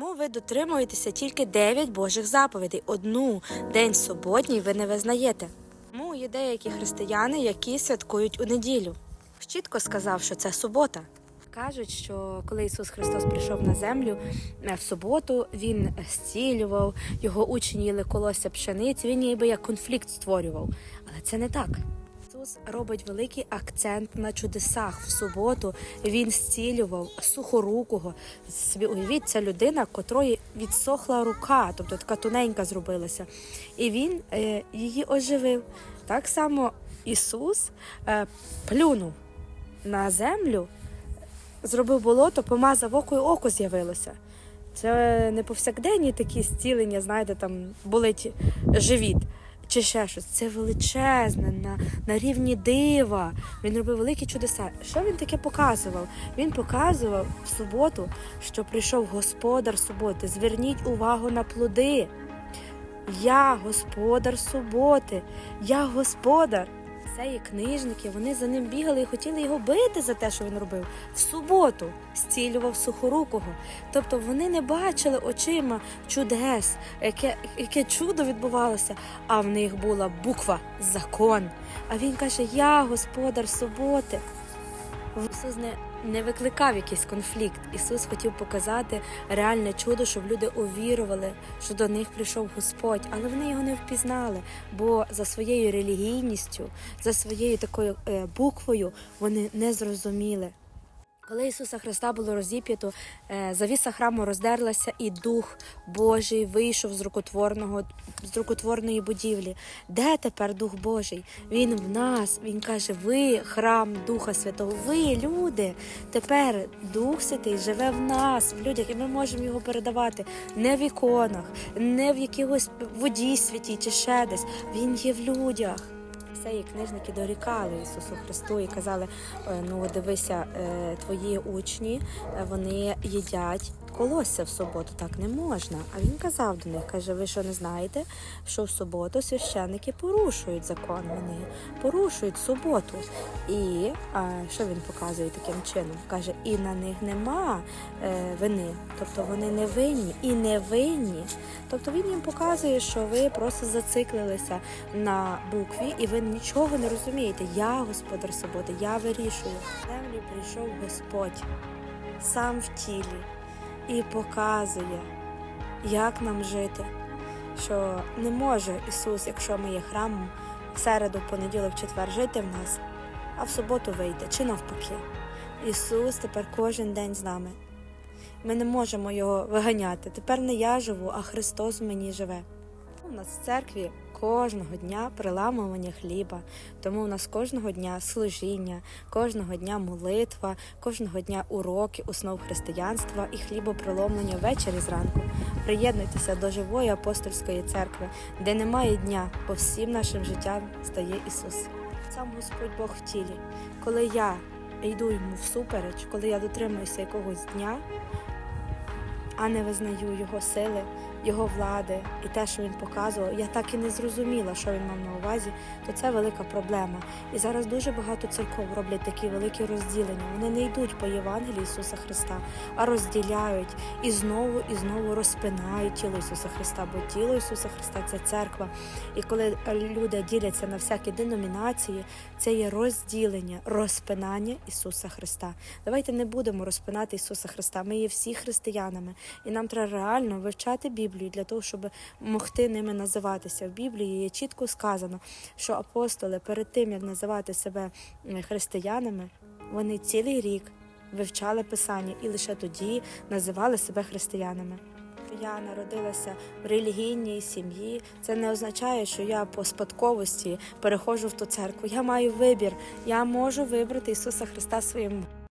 Чому ви дотримуєтеся тільки 9 Божих заповідей? Одну день суботній ви не визнаєте. Тому є деякі християни, які святкують у неділю. Чітко сказав, що це субота. Кажуть, що коли Ісус Христос прийшов на землю е, в суботу, він зцілював, його учні їли колосся пшениці, він ніби як конфлікт створював. Але це не так. Ісус робить великий акцент на чудесах. В суботу він зцілював сухорукого. Собі уявіть, це людина, котрої відсохла рука, тобто така тоненька зробилася. І він е, її оживив. Так само Ісус е, плюнув на землю, зробив болото, помазав око і око з'явилося. Це не повсякденні такі зцілення, знаєте, там болить живіт чи ще щось. Це величезне на, на рівні дива. Він робив великі чудеса. Що він таке показував? Він показував в суботу, що прийшов господар суботи. Зверніть увагу на плоди. Я господар суботи, я господар. Є книжники, вони за ним бігали і хотіли його бити за те, що він робив. В суботу зцілював сухорукого. Тобто вони не бачили очима чудес, яке, яке чудо відбувалося, а в них була буква закон. А він каже: Я господар суботи. Не викликав якийсь конфлікт. Ісус хотів показати реальне чудо, щоб люди увірували, що до них прийшов Господь, але вони його не впізнали, бо за своєю релігійністю, за своєю такою е, буквою вони не зрозуміли. Коли Ісуса Христа було розіп'ято, е, завіса храму роздерлася, і Дух Божий вийшов з рукотворного з рукотворної будівлі. Де тепер Дух Божий? Він в нас. Він каже: Ви храм Духа Святого, ви люди. Тепер Дух Святий живе в нас, в людях, і ми можемо його передавати не в іконах, не в якихось воді святій чи ще десь. Він є в людях. І книжники дорікали Ісусу Христу і казали: «Е, ну дивися, е, твої учні е, вони їдять колосся в суботу, так не можна. А він казав до них, каже: ви що не знаєте, що в суботу священники порушують закон, вони порушують суботу. І а, що він показує таким чином? Каже, і на них нема е, вини, тобто вони не винні і не винні. Тобто він їм показує, що ви просто зациклилися на букві, і ви нічого не розумієте. Я господар суботи, я вирішую. В землю прийшов Господь сам в тілі і показує, як нам жити. Що не може Ісус, якщо ми є храмом, в середу, понеділок, четвер жити в нас, а в суботу вийде чи навпаки. Ісус тепер кожен день з нами. Ми не можемо його виганяти. Тепер не я живу, а Христос в мені живе. У нас в церкві кожного дня приламування хліба, тому у нас кожного дня служіння, кожного дня молитва, кожного дня уроки, основ християнства і хлібоприломлення ввечері зранку. Приєднуйтеся до живої апостольської церкви, де немає дня, бо всім нашим життям стає Ісус. Сам Господь Бог в тілі. Коли я йду йому всупереч, коли я дотримуюся якогось дня, а не визнаю його сили, його влади і те, що він показував, я так і не зрозуміла, що він мав на увазі, то це велика проблема. І зараз дуже багато церков роблять такі великі розділення. Вони не йдуть по Євангелії Ісуса Христа, а розділяють і знову і знову розпинають тіло Ісуса Христа, бо тіло Ісуса Христа це церква. І коли люди діляться на всякі деномінації, це є розділення, розпинання Ісуса Христа. Давайте не будемо розпинати Ісуса Христа. Ми є всі християнами, і нам треба реально вивчати Біблію для того, щоб могти ними називатися. В Біблії є чітко сказано, що апостоли перед тим як називати себе християнами, вони цілий рік вивчали Писання і лише тоді називали себе християнами. Я народилася в релігійній сім'ї. Це не означає, що я по спадковості переходжу в ту церкву. Я маю вибір. Я можу вибрати Ісуса Христа своїм